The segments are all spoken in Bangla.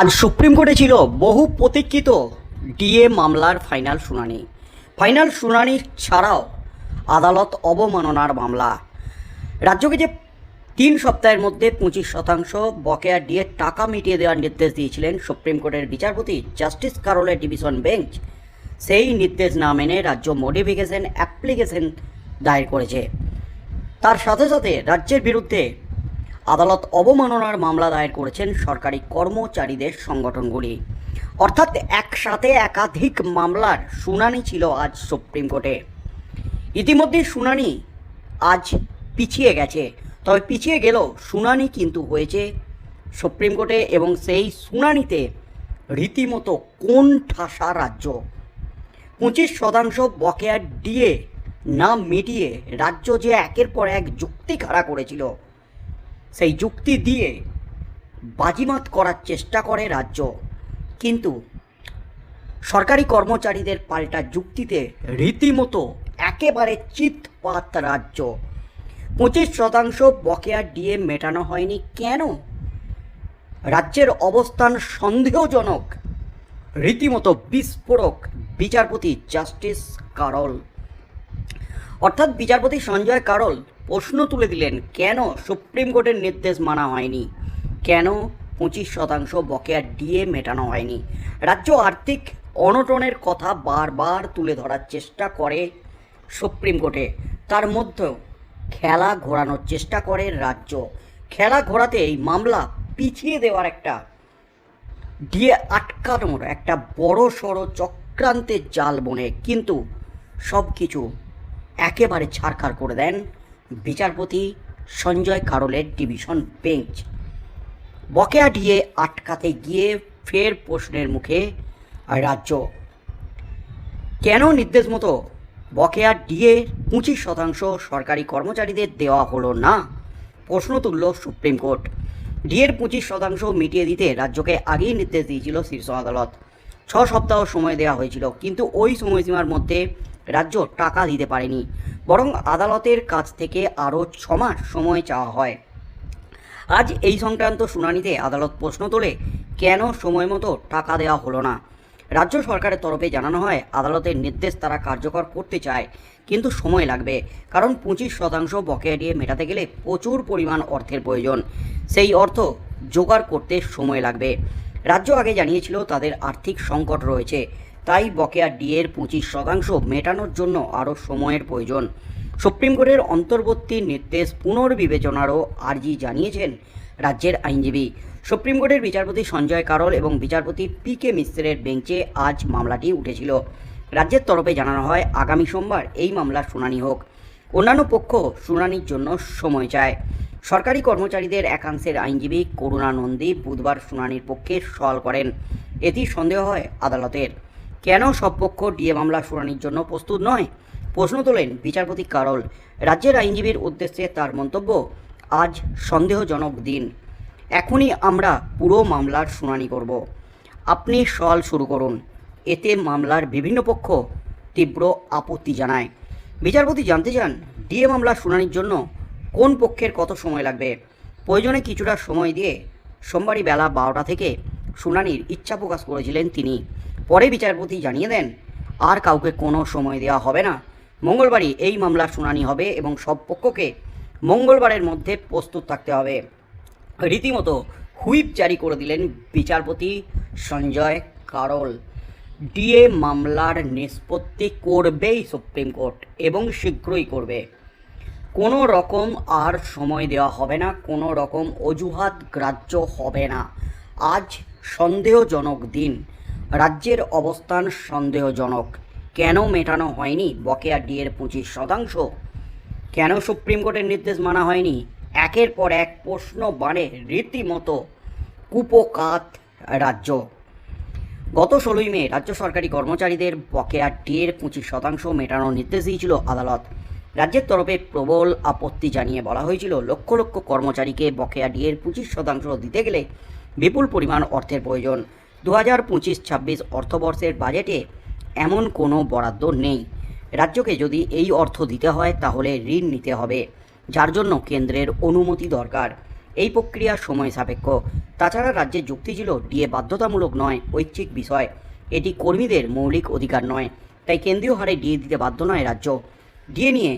আজ সুপ্রিম কোর্টে ছিল বহু প্রতীক্ষিত ডিএ মামলার ফাইনাল শুনানি। ফাইনাল শুনানি ছাড়াও আদালত অবমাননার মামলা। রাজ্যকে যে তিন সপ্তাহের মধ্যে পঁচিশ শতাংশ বকেয়া ডিএ টাকা মিটিয়ে দেওয়ার নির্দেশ দিয়েছিলেন সুপ্রিম কোর্টের বিচারপতি জাস্টিস কারোলের ডিভিশন বেঞ্চ, সেই নির্দেশ না মেনে রাজ্য মডিফিকেশন অ্যাপ্লিকেশন দায়ের করেছে। তার সাথে সাথে রাজ্যের বিরুদ্ধে আদালত অবমাননার মামলা দায়ের করেছেন সরকারি কর্মচারীদের সংগঠনগুলি। অর্থাৎ একসাথে একাধিক মামলার শুনানি ছিল আজ সুপ্রিম কোর্টে। ইতিমধ্যে শুনানি আজ পিছিয়ে গেছে। তবে পিছিয়ে গেলেও শুনানি কিন্তু হয়েছে সুপ্রিম কোর্টে এবং সেই শুনানিতে রীতিমতো কোন ঠাসা রাজ্য। পঁচিশ শতাংশ বকেয়া দিয়ে না মিটিয়ে রাজ্য যে একের পর এক যুক্তি খাড়া করেছিল সেই যুক্তি দিয়ে বাজিমাত করার চেষ্টা করে রাজ্য। কিন্তু সরকারি কর্মচারীদের পাল্টা যুক্তিতে রীতিমতো একেবারে চিৎপাত রাজ্য। পঁচিশ শতাংশ বকেয়া দিয়ে মেটানো হয়নি কেন? রাজ্যের অবস্থান সন্দেহজনক। রীতিমতো বিস্ফোরক বিচারপতি জাস্টিস কারল। অর্থাৎ বিচারপতি সঞ্জয় কারল প্রশ্ন তুলে দিলেন, কেন সুপ্রিম কোর্টের নির্দেশ মানা হয়নি? কেন পঁচিশ শতাংশ বকেয়া ডিএ মেটানো হয়নি? রাজ্য আর্থিক অনটনের কথা বারবার তুলে ধরার চেষ্টা করে সুপ্রিম কোর্টে। তার মধ্যেও খেলা ঘোরানোর চেষ্টা করে রাজ্য। খেলা ঘোরাতে এই মামলা পিছিয়ে দেওয়ার একটা দিয়ে আটকানোর একটা বড় সড়ো চক্রান্তের জাল বনে। কিন্তু সব কিছু একেবারে ছাড়খাড় করে দেন বিচারপতি সঞ্জয় কারলের ডিভিশন বেঞ্চ। বকেয়া দিয়ে আটকাতে গিয়ে ফের প্রশ্নের মুখে রাজ্য। কেন নির্দেশ মতো বকেয়া ডিএ পঁচিশ শতাংশ সরকারি কর্মচারীদের দেওয়া হলো না? প্রশ্ন তুলল সুপ্রিম কোর্ট। ডিএর পঁচিশ শতাংশ মিটিয়ে দিতে রাজ্যকে আগেই নির্দেশ দিয়েছিল শীর্ষ আদালত। ছ সপ্তাহ সময় দেওয়া হয়েছিল, কিন্তু ওই সময়সীমার মধ্যে রাজ্য টাকা দিতে পারেনি। বরং আদালতের কাছ থেকে আরও ছমাস সময় চাওয়া হয়। আজ এই সংক্রান্ত শুনানিতে আদালত প্রশ্ন তোলে, কেন সময় মতো টাকা দেওয়া হলো না? রাজ্য সরকারের তরফে জানানো হয়, আদালতের নির্দেশ তারা কার্যকর করতে চায়, কিন্তু সময় লাগবে, কারণ পঁচিশ শতাংশ বকেয়া দিয়ে মেটাতে গেলে প্রচুর পরিমাণ অর্থের প্রয়োজন। সেই অর্থ জোগাড় করতে সময় লাগবে। রাজ্য আগে জানিয়েছিল, তাদের আর্থিক সংকট রয়েছে। তাই বকেয়া ডিএর পঁচিশ শতাংশ মেটানোর জন্য আরও সময়ের প্রয়োজন। সুপ্রিম কোর্টের অন্তর্বর্তী নির্দেশ পুনর্বিবেচনারও আর্জি জানিয়েছেন রাজ্যের আইনজীবী। সুপ্রিম কোর্টের বিচারপতি সঞ্জয় কারল এবং বিচারপতি পি কে মিশ্রের বেঞ্চে আজ মামলাটি উঠেছিল। রাজ্যের তরফে জানানো হয়, আগামী সোমবার এই মামলার শুনানি হোক। অন্যান্য পক্ষ শুনানির জন্য সময় চায়। সরকারি কর্মচারীদের একাংশের আইনজীবী করুণা নন্দী বুধবার শুনানির পক্ষে সওয়াল করেন। এটি সন্দেহ হয় আদালতের। কেন সব পক্ষ ডিএ মামলা শুনানির জন্য প্রস্তুত নয়? প্রশ্ন তোলেন বিচারপতি কারল। রাজ্যের আইনজীবীর উদ্দেশ্যে তার মন্তব্য, আজ সন্দেহজনক দিন। এখনই আমরা পুরো মামলার শুনানি করব। আপনি সওয়াল শুরু করুন। এতে মামলার বিভিন্ন পক্ষ তীব্র আপত্তি জানায়। বিচারপতি জানতে চান, ডিএ মামলা শুনানির জন্য কোন পক্ষের কত সময় লাগবে? প্রয়োজনে কিছুটা সময় দিয়ে সোমবারই বেলা বারোটা থেকে শুনানির ইচ্ছা প্রকাশ করেছিলেন তিনি। পরে বিচারপতি জানিয়ে দেন, আর কাউকে কোনো সময় দেওয়া হবে না। মঙ্গলবারই এই মামলার শুনানি হবে এবং সব পক্ষকে মঙ্গলবারের মধ্যে প্রস্তুত থাকতে হবে। রীতিমতো হুইপ জারি করে দিলেন বিচারপতি সঞ্জয় কারল। ডিএ মামলার নিষ্পত্তি করবেই সুপ্রিম কোর্ট এবং শীঘ্রই করবে। কোনো রকম আর সময় দেওয়া হবে না, কোনো রকম অজুহাত গ্রাহ্য হবে না। আজ সন্দেহজনক দিন। রাজ্যের অবস্থান সন্দেহজনক। কেন মেটানো হয়নি বকেয়া ডিএর পঁচিশ শতাংশ? কেন সুপ্রিম কোর্টের নির্দেশ মানা হয়নি? একের পর এক প্রশ্ন বাড়ে রীতিমতো কুপকাত রাজ্য। গত ষোলোই মে রাজ্য সরকারি কর্মচারীদের বকেয়া ডিএর পঁচিশ শতাংশ মেটানোর নির্দেশ দিয়েছিল আদালত। রাজ্যের তরফে প্রবল আপত্তি জানিয়ে বলা হয়েছিল, লক্ষ লক্ষ কর্মচারীকে বকেয়া ডিএর পঁচিশ শতাংশ দিতে গেলে বিপুল পরিমাণ অর্থের প্রয়োজন। দু হাজার পঁচিশ ছাব্বিশ অর্থবর্ষের বাজেটে এমন কোনো বরাদ্দ নেই। রাজ্যকে যদি এই অর্থ দিতে হয়, তাহলে ঋণ নিতে হবে। যার জন্য কেন্দ্রের অনুমতি দরকার। এই প্রক্রিয়া সময় সাপেক্ষ। তাছাড়া রাজ্যের যুক্তি ছিল, ডিএ বাধ্যতামূলক নয়, ঐচ্ছিক বিষয়। এটি কর্মীদের মৌলিক অধিকার নয়, তাই কেন্দ্রীয় হারে ডিএ দিতে বাধ্য নয় রাজ্য। ডিএ নিয়ে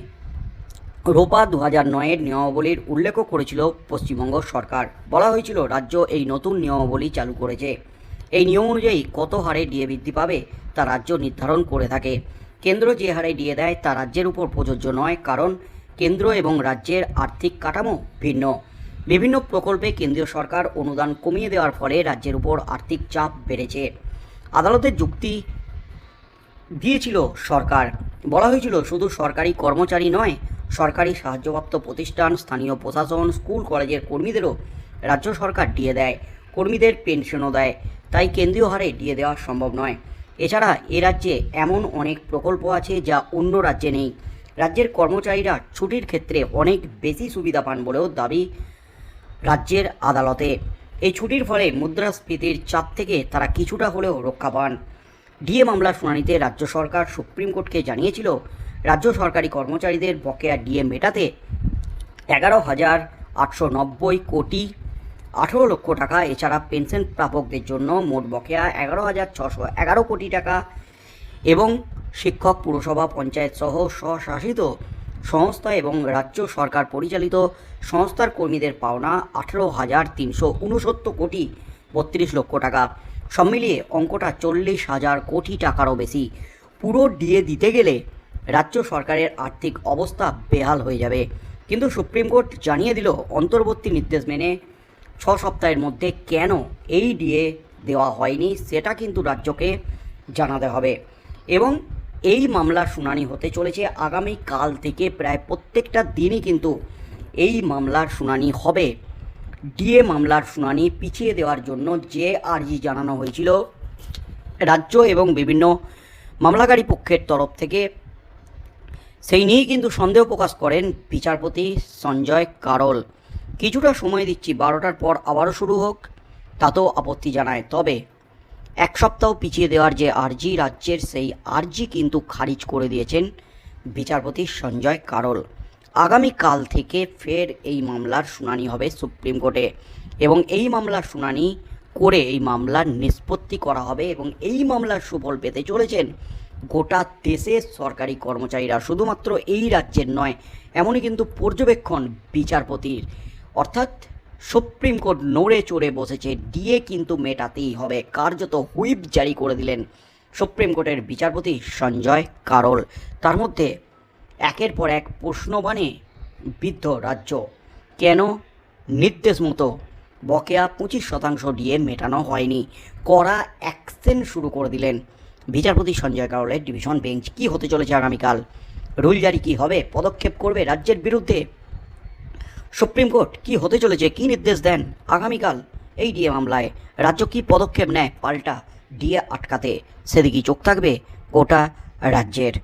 রোপা দু হাজার নয়ের নিয়মাবলীর উল্লেখও করেছিল পশ্চিমবঙ্গ সরকার। বলা হয়েছিল, রাজ্য এই নতুন নিয়মাবলী চালু করেছে। এই নিয়ম অনুযায়ী কত হারে ডিএ বৃদ্ধি পাবে তা রাজ্য নির্ধারণ করে থাকে। কেন্দ্র যে হারে ডিএ দেয় তা রাজ্যের উপর প্রযোজ্য নয়, কারণ কেন্দ্র এবং রাজ্যের আর্থিক কাঠামো ভিন্ন। বিভিন্ন প্রকল্পে কেন্দ্রীয় সরকার অনুদান কমিয়ে দেওয়ার ফলে রাজ্যের উপর আর্থিক চাপ বেড়েছে। আদালতের যুক্তি দিয়েছিল সরকার। বলা হয়েছিল, শুধু সরকারি কর্মচারী নয়, সরকারি সাহায্যপ্রাপ্ত প্রতিষ্ঠান, স্থানীয় প্রশাসন, স্কুল, কলেজের কর্মীদেরও রাজ্য সরকার দিয়ে দেয়। কর্মীদের পেনশনও দেয়। তাই কেন্দ্রীয় হারে দিয়ে দেওয়া সম্ভব নয়। এছাড়া এ রাজ্যে এমন অনেক প্রকল্প আছে যা অন্য রাজ্যে নেই। রাজ্যের কর্মচারীরা ছুটির ক্ষেত্রে অনেক বেশি সুবিধা পান বলেও দাবি রাজ্যের আদালতে। এই ছুটির ফলে মুদ্রাস্ফীতির চাপ থেকে তারা কিছুটা হলেও রক্ষা পান। ডিএ মামলার শুনানিতে রাজ্য সরকার সুপ্রিম কোর্টকে জানিয়েছিল, রাজ্য সরকারি কর্মচারীদের বকেয়া ডিএ মেটাতে এগারো হাজার আটশো নব্বই কোটি আঠেরো লক্ষ টাকা, এছাড়া পেনশন প্রাপকদের জন্য মোট বকেয়া এগারো হাজার ছশো এগারো কোটি টাকা। এবং শিক্ষক পুরসভা পঞ্চায়েত সহ স্বশাসিত সংস্থা এবং রাজ্য সরকার পরিচালিত সংস্থার কর্মীদের পাওনা আঠেরো হাজার তিনশো উনসত্তর কোটি বত্রিশ লক্ষ টাকা। সব মিলিয়ে অঙ্কটা চল্লিশ হাজার কোটি টাকারও বেশি। পুরো ডিএ দিতে গেলে রাজ্য সরকারের আর্থিক অবস্থা বেহাল হয়ে যাবে। কিন্তু সুপ্রিম কোর্ট জানিয়ে দিল, অন্তর্বর্তী নির্দেশ মেনে ছ সপ্তাহের মধ্যে কেন এই ডিএ দেওয়া হয়নি সেটা কিন্তু রাজ্যকে জানাতে হবে। এবং এই মামলার শুনানি হতে চলেছে আগামী কাল থেকে প্রায় প্রত্যেকটা দিনই কিন্তু এই মামলার শুনানি হবে। ডিএ মামলার শুনানি পিছিয়ে দেওয়ার জন্য যে আর্জি জানানো হয়েছিল। রাজ্য এবং বিভিন্ন মামলাকারী পক্ষের তরফ থেকে সেই নিয়েই কিন্তু সন্দেহ প্রকাশ করেন বিচারপতি সঞ্জয় কারল। কিছুটা সময় দিচ্ছি, বারোটার পর আবারও শুরু হোক, তাতেও আপত্তি জানায়। তবে এক সপ্তাহ পিছিয়ে দেওয়ার যে আর্জি, রাজ্যের সেই আর্জি কিন্তু খারিজ করে দিয়েছেন বিচারপতি সঞ্জয় কারল। আগামীকাল থেকে ফের এই মামলার শুনানি হবে সুপ্রিম কোর্টে এবং এই মামলার শুনানি করে এই মামলার নিষ্পত্তি করা হবে এবং এই মামলার সুফল পেতে চলেছেন গোটা দেশের সরকারি কর্মচারীরা। শুধুমাত্র এই রাজ্যের নয়, এমনই কিন্তু পর্যবেক্ষণ বিচারপতির অর্থাৎ সুপ্রিম কোর্ট নড়ে চড়ে বসেছে। ডিএ কিন্তু মেটাতেই হবে। কার্যত হুইপ জারি করে দিলেন সুপ্রিম কোর্টের বিচারপতি সঞ্জয় কারল। তার মধ্যে একের পর এক প্রশ্নবাণে বিদ্ধ রাজ্য। কেন? নির্দেশ মতো। বকেয়া পঁচিশ শতাংশ ডিএ মেটানো হয়নি। কড়া অ্যাকশন শুরু করে দিলেন বিচারপতি সঞ্জয় কারলের ডিভিশন বেঞ্চ। কি হতে চলেছে আগামীকাল? রুল জারি কি হবে? পদক্ষেপ করবে রাজ্যের বিরুদ্ধে সুপ্রিম কোর্ট কি হতে চলেছে, কি নির্দেশ দেন? আগামীকাল এই ডিএ মামলায় রাজ্য কি পদক্ষেপ নেয়? পাল্টা ডিএ আটকাতে সেদিকেই চোখ থাকবে গোটা রাজ্যের।